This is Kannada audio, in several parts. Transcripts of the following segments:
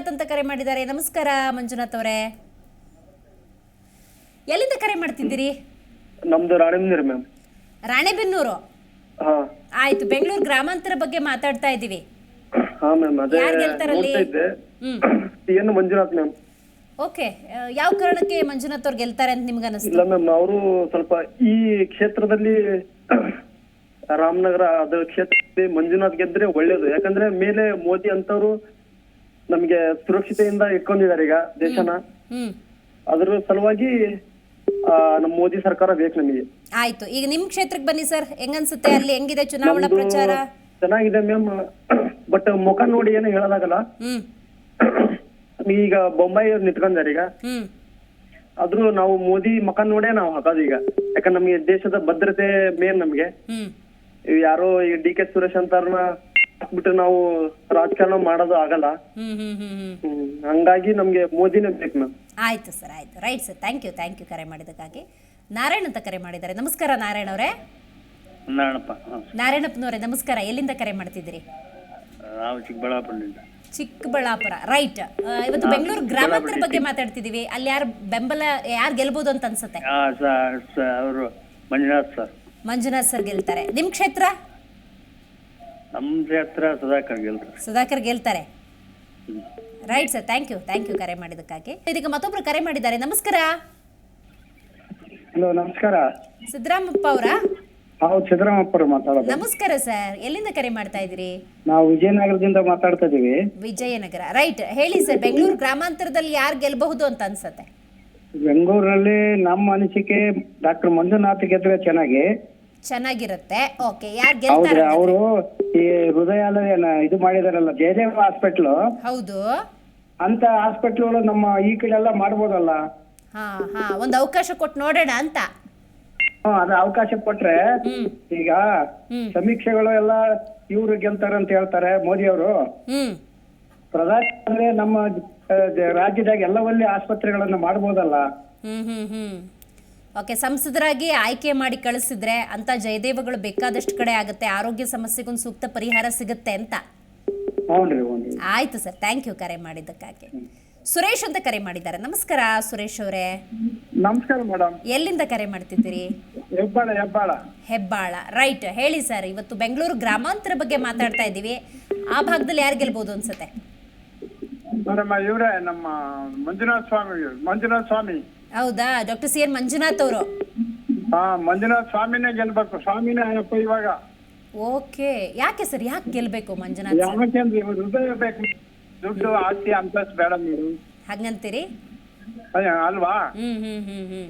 ಮಂಜುನಾಥ್ ಅಂತ ಕರೆ ಮಾಡಿದ್ದಾರೆ. ನಮಸ್ಕಾರ ಮಂಜುನಾಥ್ ಅವರೇ. ಎಲ್ಲಿಂದ ಕರೆ ಮಾಡ್ತಿದ್ದೀರಿ? ನಮ್ದು ರಾಣೆಬೆನ್ನೂರು ಮ್ಯಾಮ್ ರಾಣೆಬೆನ್ನೂರು? ಹಾ. ಆಯ್ತು ಬೆಂಗಳೂರು ಗ್ರಾಮಾಂತರ ಬಗ್ಗೆ ಮಾತಾಡ್ತಾ ಇದ್ದೀವಿ. ಹಾ ಮ್ಯಾಮ್ ಅದೇ ಯಾರ್ ಗೆಲ್ತಾರಲ್ಲಿ? ನೋಡ್ತಾ ಇದ್ದೆ. ಹ್ಮ್. ಏನು ಮಂಜುನಾಥ್ ಮ್ಯಾಮ್ ಓಕೆ ಯಾವ ಕಾರಣಕ್ಕೆ ಮಂಜುನಾಥ್ ಅವರು ಗೆಲ್ತಾರೆ ಅಂತ ನಿಮಗೆ ಅನಿಸುತ್ತೆ ಇಲ್ಲ ಮ್ಯಾಮ್ ಅವರು ಸ್ವಲ್ಪ ಈ ಕ್ಷೇತ್ರದಲ್ಲಿ ರಾಮನಗರ ಅದು ಕ್ಷೇತ್ರದಲ್ಲಿ ಮಂಜುನಾಥ್ ಗೆದ್ರೆ ಒಳ್ಳೇದು. ಯಾಕಂದ್ರೆ ಮೇಲೆ ಮೋದಿ ಅಂತವ್ರು ನಮ್ಗೆ ಸುರಕ್ಷತೆಯಿಂದ ಇಟ್ಕೊಂಡಿದ್ದಾರೆ ಈಗ ದೇಶನ. ಹ್ಮ್ ಅದ್ರ ಸಲುವಾಗಿ ಆ, ನಮ್ಮ ಮೋದಿ ಸರ್ಕಾರ ಬೇಕು ನಮಗೆ. ಆಯ್ತು. ಈಗ ನಿಮ್ ಕ್ಷೇತ್ರಕ್ಕೆ ಬನ್ನಿ ಸರ್. ಹೆಂಗನ್ಸುತ್ತೆ? ಅಲ್ಲಿ ಹೆಂಗಿದೆ ಚುನಾವಣಾ ನಮ್ದು ಪ್ರಚಾರ? ಚೆನ್ನಾಗಿದೆ ಮ್ಯಾಮ್. ಬಟ್ ಮುಖ ನೋಡಿ ಏನು ಹೇಳೋದಾಗಲ್ಲ. ಹ್ಮ್. ಈಗ ಬೊಂಬಾಯಿ ಅವ್ರು ನಿಂತ್ಕೊಂಡಾರ ಈಗ. ಹ್ಮ್. ಆದ್ರೂ ನಾವು ಮೋದಿ ಮಕ ನೋಡೇ ನಾವು ಹಾಕೋದು ಈಗ. ಯಾಕಂದ್ರೆ ನಮಗೆ ದೇಶದ ಭದ್ರತೆ ಮೇನ್ ನಮ್ಗೆ. ಹ್ಮ್. ಇವ್ ಯಾರೋ ಈ ಡಿ ಕೆ ಸುರೇಶ್ ಅಂತಾರನ್ನ ಹಾಕ್ಬಿಟ್ಟು ನಾವು ರಾಜಕಾರಣ ಮಾಡೋದು ಆಗಲ್ಲ. ಹ್ಮ್ ಹ್ಮ್ ಹ್ಮ್ ಹ್ಮ್. ಹ್ಮ್ ಹಂಗಾಗಿ ನಮ್ಗೆ ಮೋದಿನೇ ಬೇಕು ಮ್ಯಾಮ್. ಆಯ್ತು ಸರ್ ಆಯ್ತು. Right sir thank you thank you ಕರೆ ಮಾಡಿದ್ದಕ್ಕಾಗಿ. ನಾರಾಯಣ್ ಅಂತ ಕರೆ ಮಾಡಿದ್ದಾರೆ. ನಮಸ್ಕಾರ ನಾರಾಯಣ್ ಅವರೇ. ನಾರಾಯಣಪ್ಪ ಹಾಂ. ನಾರಾಯಣಪ್ಪನವರೇ ನಮಸ್ಕಾರ. ಎಲ್ಲಿಂದ ಕರೆ ಮಾಡ್ತಿದ್ದೀರಿ? ನಾವು ಚಿಕ್ಕಬಳ್ಳಾಪುರದಿಂದ. ಚಿಕ್ಕಬಳ್ಳಾಪುರ ರೈಟ್. ಇವತ್ತು ಬೆಂಗಳೂರು ಗ್ರಾಮಾಂತರ ಬಗ್ಗೆ ಮಾತಾಡ್ತಿದೀವಿ ಅಲ್ಲಿ ಯಾರು ಬೆಂಬಲ ಯಾರು ಗೆಲ್ಬಹುದು ಅಂತ ಅನ್ಸುತ್ತೆ? ಹಾಂ ಸರ್ ಅವರು ಮಂಜುನಾಥ್ ಸರ್. ಮಂಜುನಾಥ್ ಸರ್ ಗೆಲ್ತಾರೆ. ನಿಮ್ ಕ್ಷೇತ್ರ? ನಮ್ಮ ಸುಧಾಕರ್ ಗೆಲ್ತಾರೆ. ಸುಧಾಕರ್ ಗೆಲ್ತಾರೆ. Right sir thank you thank you ಕರೆ ಮಾಡಿದ್ದಕ್ಕಾಗಿ. ಇದಕ್ಕೆ ಮತ್ತೊಬ್ರು ಕರೆ ಮಾಡಿದ್ದಾರೆ. ನಮಸ್ಕಾರ. ಹಲೋ ನಮಸ್ಕಾರ. ಸಿದ್ದರಾಮಪ್ಪ ಅವರಾ? ನಾವು ಸಿದ್ದರಾಮಪ್ಪರು ಮಾತಾಡೋದು. ನಮಸ್ಕಾರ ಸರ್ ಎಲ್ಲಿಂದ ಕರೆ ಮಾಡ್ತಾ ಇದ್ದೀರಿ? ನಾವು ವಿಜಯನಗರದಿಂದ ಮಾತಾಡ್ತಾ ಇದೀವಿ ವಿಜಯನಗರ. ರೈಟ್ ಹೇಳಿ ಸರ್ ಬೆಂಗಳೂರು ಗ್ರಾಮಾಂತರದಲ್ಲಿ ಯಾರು ಗೆಲ್ಬಹುದು ಅಂತ ಅನ್ಸತ್ತೆ? ಬೆಂಗಳೂರಲ್ಲಿ ನಮ್ಮ ಅನಿಸಿಕೆ ಡಾಕ್ಟರ್ ಮಂಜುನಾಥ್ ಗೆದ್ರೆ ಚೆನ್ನಾಗಿ. ಚೆನ್ನಾಗಿರುತ್ತೆ. ಓಕೆ ಯಾರು ಹೌದ್ರಿ ಗೆಲ್ತಾರೆ ಅವರು ಈ ಹೃದಯಾಲಯ ಇದು ಮಾಡಿದಾರಲ್ಲ ಜಯದೇವ ಹಾಸ್ಪಿಟ್ಲು. ಹೌದು. ಅಂತ ಹಾಸ್ಪಿಟ್ಲ್ಗಳು ನಮ್ಮ ಈ ಕಡೆ ಎಲ್ಲ ಮಾಡ್ಬೋದಲ್ಲ. ಹಾ ಹಾ ಒಂದು ಅವಕಾಶ ಕೊಟ್ಟು ನೋಡೋಣ ಅಂತ. ಹ್ಮ್ ಅದು ಅವಕಾಶ ಕೊಟ್ರೆ ಹ್ಮ್. ಈಗ ಹ್ಮ್. ಸಮೀಕ್ಷೆಗಳು ಎಲ್ಲ ಇವ್ರು ಗೆಲ್ತಾರೆ ಅಂತ ಹೇಳ್ತಾರೆ ಮೋದಿ ಅವರು. ಹ್ಮ್. ಪ್ರಧಾನಿ ಅಂದ್ರೆ ನಮ್ಮ ಆ, ಎಲ್ಲ ಒಳ್ಳೆ ಎಲ್ಲವಲ್ಲಿ ಆಸ್ಪತ್ರೆಗಳನ್ನ ಮಾಡ್ಬೋದಲ್ಲ. ಹ್ಮ್ ಹ್ಮ್ ಹ್ಮ್. ಓಕೆ ಸಂಸದರಾಗಿ ಆಯ್ಕೆ ಮಾಡಿ ಕಳಿಸಿದ್ರೆ ಅಂತ ಜಯದೇವಗಳು ಬೇಕಾದಷ್ಟು ಕಡೆ ಆಗುತ್ತೆ. ಆರೋಗ್ಯ ಸಮಸ್ಯೆಗೊಂದು ಸೂಕ್ತ ಪರಿಹಾರ ಸಿಗುತ್ತೆ ಅಂತ. ಆಯ್ತು ಸರ್ ಥ್ಯಾಂಕ್ ಯು ಕರೆ ಮಾಡಿದ್ದಕ್ಕಾಗಿ. ಸುರೇಶ್ ಅಂತ ಕರೆ ಮಾಡಿದ್ದಾರೆ. ನಮಸ್ಕಾರ ಸುರೇಶ್ ಅವರೇ. ನಮಸ್ಕಾರ ಮೇಡಮ್. ಎಲ್ಲಿಂದ ಕರೆ ಮಾಡ್ತಿದ್ದೀರಿ? ಹೆಬ್ಬಾಳ ಹೆಬ್ಬಾಳ. ಹೆಬ್ಬಾಳ. ರೈಟ್ ಹೇಳಿ ಸರ್ ಇವತ್ತು ಬೆಂಗಳೂರು ಗ್ರಾಮಾಂತರ ಬಗ್ಗೆ ಮಾತಾಡ್ತಾ ಇದ್ದೀವಿ. ಆ ಭಾಗದಲ್ಲಿ ಯಾರು ಗೆಲ್ಬಹುದು ಅನ್ಸುತ್ತೆ? ಮೇಡಮ್ ಇವರೇ ನಮ್ಮ ಮಂಜುನಾಥ ಸ್ವಾಮಿ ಮಂಜುನಾಥ ಸ್ವಾಮಿ. ಹೌದಾ? ಡಾಕ್ಟರ್ ಸಿ ಎನ್ ಮಂಜುನಾಥ್ ಅವರು? ಹಾ ಮಂಜುನಾಥ್ ಸ್ವಾಮಿನೇ ಗೆಲ್ಬೇಕು. ಸ್ವಾಮಿನೇ ಅಯ್ಯಪ್ಪ ಇವಾಗ. ಓಕೆ. ಯಾಕೆ ಸರ್? ಯಾಕೆ ಗೆಲ್ಬೇಕು ಮಂಜುನಾಥ್ ಸರ್? ಯಾಕಂದ್ರೆ ಹೃದಯ ಬೇಕು. ದುಡ್ಡು ಆಸ್ತಿ ಅಂತಸ್ ಬೇಡ ನೀವು. ಹಾಗಂತೀರಿ ಅಯ್ಯ, ಅಲ್ವಾ? ಹ್ಮ್ ಹ್ಮ್ ಹ್ಮ್ ಹ್ಮ್.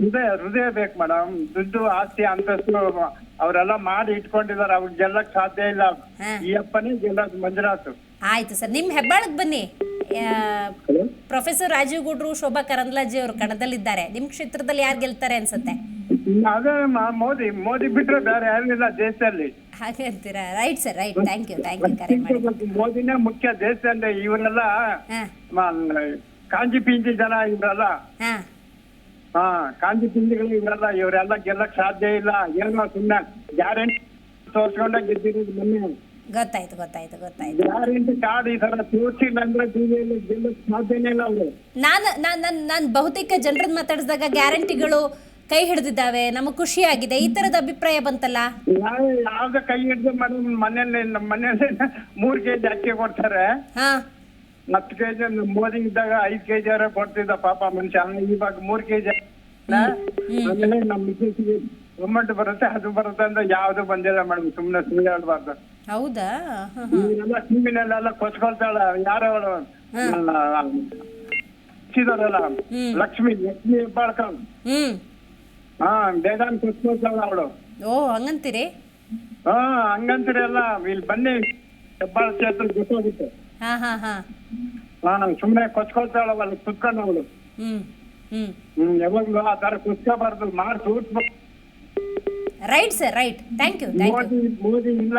ಹೃದಯ ಹೃದಯ ಬೇಕು ಮೇಡಮ್. ದುಡ್ಡು ಆಸ್ತಿ ಅಂತಸ್ತು ಅವರೆಲ್ಲ ಮಾಡಿ ಇಟ್ಕೊಂಡಿದ್ದಾರೆ. ಅವ್ರು ಗೆಲ್ಲಕ್ ಸಾಧ್ಯ ಇಲ್ಲ. ಹಾ. ಈ ಅಪ್ಪನೇ ಗೆಲ್ಲೋದು ಮಂಜುನಾಥ್. ಆಯ್ತು ಸರ್. ನಿಮ್ಮ ಹೆಬ್ಬಾಳಕ್ ಬನ್ನಿ. ಪ್ರೊಫೆಸರ್ ರಾಜೀವ್ ಗುಡ್ರು ಶೋಭಾ ಕರಂದ್ಲಾಜಿ ಅವರು ಕಣದಲ್ಲಿದ್ದಾರೆ. ನಿಮ್ ಕ್ಷೇತ್ರದಲ್ಲಿ ಯಾರು ಗೆಲ್ತಾರೆ ಅನ್ಸುತ್ತೆ? ಅದೇ ಮೋದಿ ಮೋದಿ ಬಿಟ್ರೆ ಬೇರೆ ಯಾರಿಲ್ಲ ದೇಶದಲ್ಲಿ. ಹಾಗೆ ಅಂತೀರಾ? Right sir right thank you thank you ಕರೆ ಮಾಡಿ. ಮೋದಿನೇ ಮುಖ್ಯ ದೇಶದಲ್ಲಿ. ಇವರೆಲ್ಲ ಹಾ. ಕಾಂಜಿ ಪಿಂಜಿ ಜನ ಇವರೆಲ್ಲ. ಹಾ. ಹಾ ಕಾಂಜಿ ಪಿಂಜಿಗಳು ಇವರೆಲ್ಲ. ಇವರೆಲ್ಲ ಗೆಲ್ಲಕ್ ಸಾಧ್ಯ ಇಲ್ಲ. ಏನೋ ಸುಮ್ಮನೆ ಗ್ಯಾರಂಟಿ ತೋರ್ಸ್ಕೊಂಡ ಗೆದ್ದಿರೋದು ಮೊನ್ನೆ. ಗೊತ್ತಾಯ್ತು ಗೊತ್ತಾಯ್ತು ಗೊತ್ತಾಯ್ತು. ಗ್ಯಾರಂಟಿ ಕಾರ್ಡ್ ಈ ತರ ತೋರ್ಸಿಲ್ಲ ಅಂದ್ರೆ ಟಿವಿಯಲ್ಲಿ ಗೆಲ್ಲಕ್ ಸಾಧ್ಯನೇ ಇಲ್ಲ ಅವರು. ನಾನು ನಾನು ನಾನು ಬಹುತೇಕ ಜನರನ್ನ ಮಾತಾಡಿಸಿದಾಗ ಗ್ಯಾರಂಟಿಗಳು ಕೈ ಹಿಡಿದಿದ್ದಾವೆ ನಮಗೆ ಆಗಿದೆ ಈ ತರದ ಅಭಿಪ್ರಾಯ ಬಂತಲ್ಲ? ಯಾವ್ದ ಕೈ ಹಿಡಿದು ಮೇಡಮ್ ಮನೇಲಿ ನಮ್ಮ ಮನೇಲಿ ಮೂರ್ ಕೆಜಿ ಅಕ್ಕಿ ಕೊಡ್ತಾರೆ. ಹಾ. ಹತ್ತು ಕೆಜಿ ಮೋದಿ ಇದ್ದಾಗ ಐದ್ ಕೆಜಿ ಅವರೇ ಕೊಡ್ತಿದ್ದ ಪಾಪ ಮನುಷ್ಯ. ಇವಾಗ ಮೂರ್ ಕೆಜಿ ಆಮೇಲೆ ನಮ್ಮ ಮಿಸ್ಸಸ್ಗೆ ಬರುತ್ತೆ ಅದು ಬರುತ್ತೆ ಅಂತ ಯಾವ್ದು ಬಂದಿಲ್ಲ ಮೇಡಮ್. ಸುಮ್ನೆ ಸುಳ್ಳು ಹೇಳ್ಬಾರ್ದು. ಹೌದಾ. ಇವರೆಲ್ಲ ಟಿವಿನಲ್ಲೆಲ್ಲ ಕೊಚ್ಕೊಳ್ತಾಳ ಯಾರು ಸಿದರಲ್ಲ ಲಕ್ಷ್ಮಿ ಲಕ್ಷ್ಮಿ ಹೆಬ್ಬಾಳ್ಕರ್. ಹ್ಮ್. ಹಾ ಬೇಗ ಕೊಚ್ಕೊಳ್ತಾಳ ಅವಳು. ಓ ಹಂಗಂತೀರಿ? ಹಾ ಹಂಗಂತೀರಿ ಎಲ್ಲ. ಇಲ್ಲಿ ಬನ್ನಿ ಹೆಬ್ಬಾಳ ಕ್ಷೇತ್ರ ಗೊತ್ತಾಗುತ್ತೆ ಹಾ ಹಾ ಹಾ. ಹಾ ಸುಮ್ನೆ ಕೊಚ್ಕೊಳ್ತಾಳವಲ್ಲ ಕುತ್ಕೊಂಡು ಅವಳು. ಹ್ಮ್ ಹ್ಮ್. ಹ್ಮ್ ಯಾವಾಗ್ಲೂ ಆ ತರ ಕುತ್ಕೋಬಾರ್ದು ಮಾಡಿ ತೋರ್ಸ್ಬೇಕು right sir right. Thank you thank you. Modi ಇಲ್ಲ.